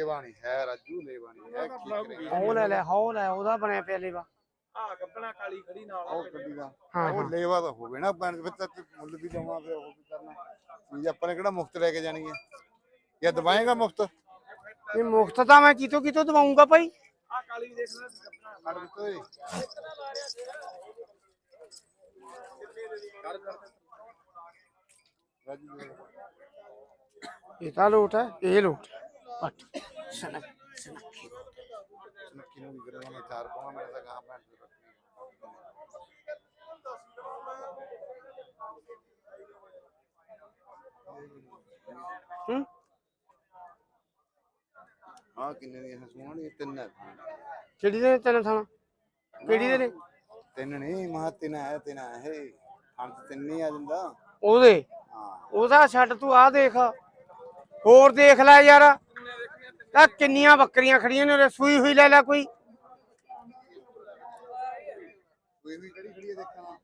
ਲੇਵਾਣੀ ਹੈ ਰਾਜੂ ਲੇਵਾਣੀ ਹੈ ਕੀ ਕਰੇਗਾ ਉਹ ਲੈ ਲੈ ਹੌ ਲੈ ਉਹਦਾ ਬਣਿਆ ਪਿਆ ਲੇਵਾ। ਆ ਗੱਬਣਾ ਕਾਲੀ ਖੜੀ ਨਾਲ। ਉਹ ਗੱਡੀ ਦਾ। ਹਾਂ ਉਹ ਹਾਂ। ਲੇਵਾ ਤਾਂ ਹੋਵੇ ਨਾ ਪੈਣ ਵਿੱਚ ਤਾਂ ਮੁੱਲ ਵੀ ਦਵਾਂ ਫਿਰ ਉਹ ਵੀ ਕਰਨਾ। ਚੀਜ਼ ਆਪਾਂ ਨੇ ਕਿਹੜਾ ਮੁਫਤ ਲੈ ਕੇ ਜਾਣੀ ਹੈ? ਜਾਂ ਦਵਾਏਗਾ ਮੁਫਤ? ਇਹ ਮੁਫਤ ਤਾਂ ਮੈਂ ਕਿਤੋਂ ਕਿਤੋਂ ਦਵਾਉਂਗਾ ਭਾਈ। ਆ ਕਾਲੀ ਵੀ ਦੇਖ ਲੈ ਗੱਬਣਾ। ਕੱਢ ਦਿੱਤੋ ਏ ਰਾਜੂ ਦੇ। ਇਹ ਤਾਂ ਲੋਟ ਹੈ ਇਹ ਲੋਟ ਪੱਟ ਸਨਕ ਸਨਕੀ ਨੱਕੀ ਨੂੰ ਵੀ ਕਰਾਂਗਾ ਚਾਰ ਪਾਉਣਾ ਮੇਰੇ ਤਾਂ ਗਾਂ ਪੈਣ ਹੂੰ ਹਾਂ ਕਿੰਨੇ ਦੀਆਂ ਸੋਹਣੀ ਤਿੰਨ ਹੈ ਕਿਹੜੀ ਦੇ ਤਿੰਨ ਥਾਣਾ ਕਿਹੜੀ ਦੇ ਨੇ? ਤਿੰਨ ਨਹੀਂ ਮਹਾ ਤਿੰਨ ਹੈ ਤਿੰਨ ਹੈ ਹਣ ਤਿੰਨ ਹੀ ਆ ਜਾਂਦਾ। ਉਹਦੇ? ਹਾਂ। ਉਹਦਾ ਛੱਡ ਤੂੰ ਆਹ ਦੇਖ। ਹੋਰ ਦੇਖ ਲੈ ਯਾਰ। ਤਾਂ ਕਿੰਨੀਆਂ ਬੱਕਰੀਆਂ ਖੜੀਆਂ ਨੇ ਉਰੇ ਸੂਈ ਹੋਈ ਲੈ ਲੈ ਕੋਈ। ਕੋਈ ਵੀ ਕਿਹੜੀ ਖੜੀ ਹੈ ਦੇਖਣਾ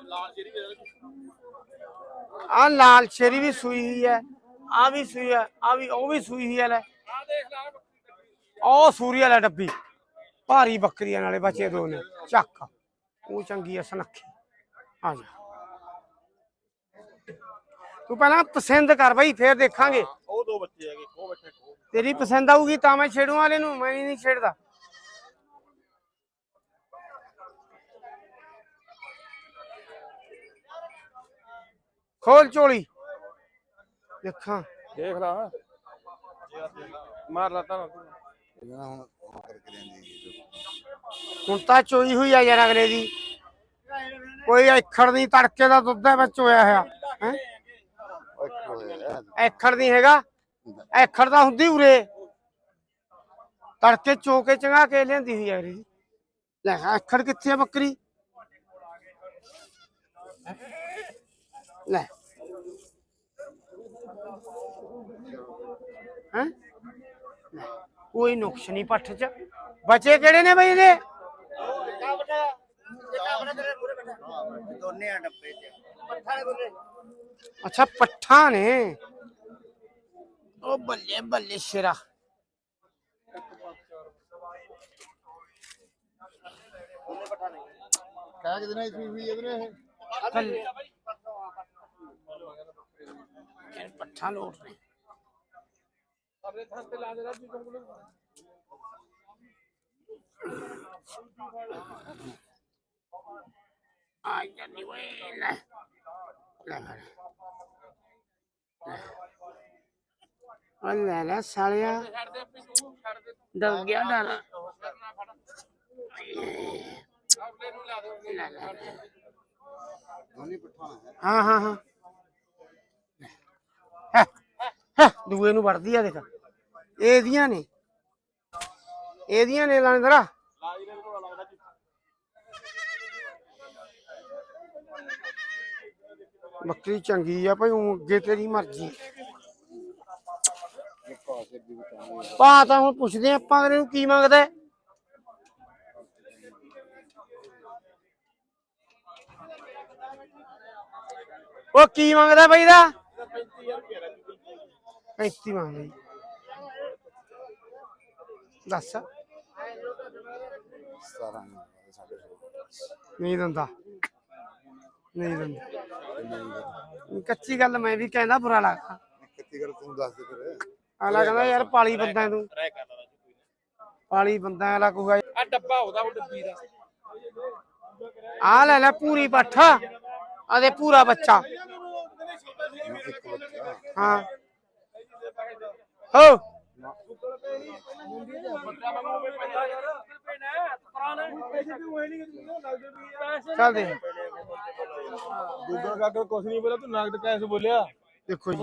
ਲਾਲ ਜਿਹੜੀ ਵੀ ਆਹ ਲਾਲ ਸ਼ੇਰੀ ਵੀ ਸੂਈ ਹੋਈ ਹੈ ਆ ਵੀ ਸੂਈ ਹੈ ਆ ਵੀ ਉਹ ਵੀ ਸੂਈ ਹੋਈ ਹੈ ਲੈ। ਆ ਦੇਖ ਲੈ ਉਹ ਸੂਰੀ ਵਾਲਾ ਡੱਬੀ। ਭਾਰੀ ਬੱਕਰੀਆਂ ਨਾਲੇ ਬੱਚੇ ਦੋ ਨੇ। ਚੱਕ। ਉਹ ਚੰਗੀ ਐ ਸੁਨੱਖੀ। ਆ ਜਾ। ਤੂੰ ਪਹਿਲਾਂ ਪਸੰਦ ਕਰ ਬਈ ਫੇਰ ਦੇਖਾਂਗੇ। ਉਹ ਦੋ ਬੱਚੇ ਹੈਗੇ ਉਹ ਬੈਠੇ ਤੇਰੀ ਪਸੰਦ ਆਊਗੀ ਤਾਂ ਮੈਂ ਛੇੜੂ ਵਾਲੇ ਨੂੰ ਮੈਂ ਨਹੀਂ ਛੇੜਦਾ। ਖੋਲ ਝੋਲੀ। ਦੇਖਾਂ। ਦੇਖ ਲਾ। ਮਾਰ ਲਾ ਤਾਂ। ਇਹਨਾਂ ਹੁਣ ਉਹ ਕਰਕੇ ਲੈਂਦੀ ਹੁਣ ਤਾਂ ਚੋਈ ਹੋਈ ਆ ਯਾਰ ਅਗਲੇ ਦੀ। ਕੋਈ ਐਖੜ ਨਹੀਂ ਤੜਕੇ ਦਾ ਦੁੱਧ ਹੈ ਵਿੱਚ ਹੋਇਆ ਹੋਇਆ। ਐਖੜ ਨਹੀਂ ਹੈਗਾ? ਐਖੜ ਤਾਂ ਹੁੰਦੀ ਉਰੇ। ਤੜਕੇ ਚੋ ਕੇ ਚੰਗਾ ਕੇ ਲਿਆਂਦੀ ਹੋਈ ਆ ਅਗਲੀ ਦੀ ਲੈ ਐਖੜ ਕਿੱਥੇ ਆ ਬੱਕਰੀ? ਲੈ। ਹੈ? ਕੋਈ ਨੁਕਸ ਨਹੀਂ ਪੱਠ ਚ। ਬਚੇ ਕਿਹੜੇ ਨੇ ਬਈ ਇਹਦੇ? ਦੋਨੇ ਆ ਡੱਬੇ ਚ। ਅੱਛਾ ਪੱਠਾ ਨੇ ਉਹ ਬੱਲੇ। ਬੱਲੇ ਸ਼ੇਰਾ ਕਹਿ ਕਿ ਦਿਨਾਂ ਇਸ ਵੀ ਹੋਈ ਇਧਰੇ ਇਹ ਕੱਲੇ ਇਹ ਪੱਠਾ ਲੋਟ ਨੇ ਆਪਣੇ ਥਾਂ ਤੇ ਲਾ ਦੇ ਰਾਜੂ ਕੰਗਲੂ ਆ ਜਾਂਦੀ ਵੇ ਲੈ ਲੈ ਲੈ ਆ ਲੈ ਲੈ ਸਾਲਿਆ ਛੱਡ ਦੇ ਆਪੀ ਤੂੰ ਛੱਡ ਦੇ ਗਿਆ ਡਰ। ਲੈ ਲੈ। ਦੋਨੀ ਪਠਾਣਾ ਹਾਂ ਹਾਂ। ਹਾਂ ਹੈ, ਦੂਏ ਨੂੰ ਵੜਦੀ ਆ ਦੇਖ। ਇਹਦੀਆਂ ਨੇ। ਇਹਦੀਆਂ ਨੇ ਲਾਣੇਦਰਾ ਲਾ ਜੀ ਕੋਲ ਲੱਗਦਾ ਜੀ ਬੱਕਰੀ ਚੰਗੀ ਆ ਭਾਈ ਊਂ ਅੱਗੇ ਤੇਰੀ ਮਰਜ਼ੀ। ਪਾ ਤਾਂ ਹੁਣ ਪੁੱਛਦੇ ਆਂ ਆਪਾਂ ਅਗਲੇ ਨੂੰ ਕੀ ਮੰਗਦਾ ਹੈ। ਉਹ ਕੀ ਮੰਗਦਾ ਬਈ ਦਾ? 35 ਮੰਗਦਾ ਜੀ ਦੱਸ। 17 ਨਹੀਂ ਸਾਡੇ ਨਹੀਂ ਦਿੰਦਾ। ਨਹੀਂ ਦਿੰਦਾ। ਕੱਚੀ ਗੱਲ ਮੈਂ ਵੀ ਕਹਿੰਦਾ ਬੁਰਾ ਲੱਗਦਾ। ਕਿੱਤੀ ਕਰ ਤੂੰ ਦੱਸ ਦੇ ਫਿਰ। ਅਗਲਾ ਕਹਿੰਦਾ ਯਾਰ ਪਾਲੀ ਬੰਦਾ ਹੈ ਤੂੰ। ਰਹਿ ਕਰ ਲਾ ਰਾਜੂ ਕੋਈ ਪਾਲੀ ਬੰਦਾ ਅਗਲਾ ਕਹੂਗਾ ਆ ਡੱਬਾ ਉਹਦਾ ਉਹ ਡੱਬੀ ਦਾ। ਆ ਲੈ ਲੈ ਪੂਰੀ ਪੱਠਾ। ਆਦੇ ਪੂਰਾ ਬੱਚਾ। ਹਾਂ। ਹੋ। ਚੱਲ ਦੇ। ਗੂਗਲ ਕਾਕਰ ਕੁਛ ਨਹੀਂ ਬੋਲਿਆ ਤੂੰ ਨਗਦ ਕੈਸ਼ ਬੋਲਿਆ। ਦੇਖੋ ਜੀ।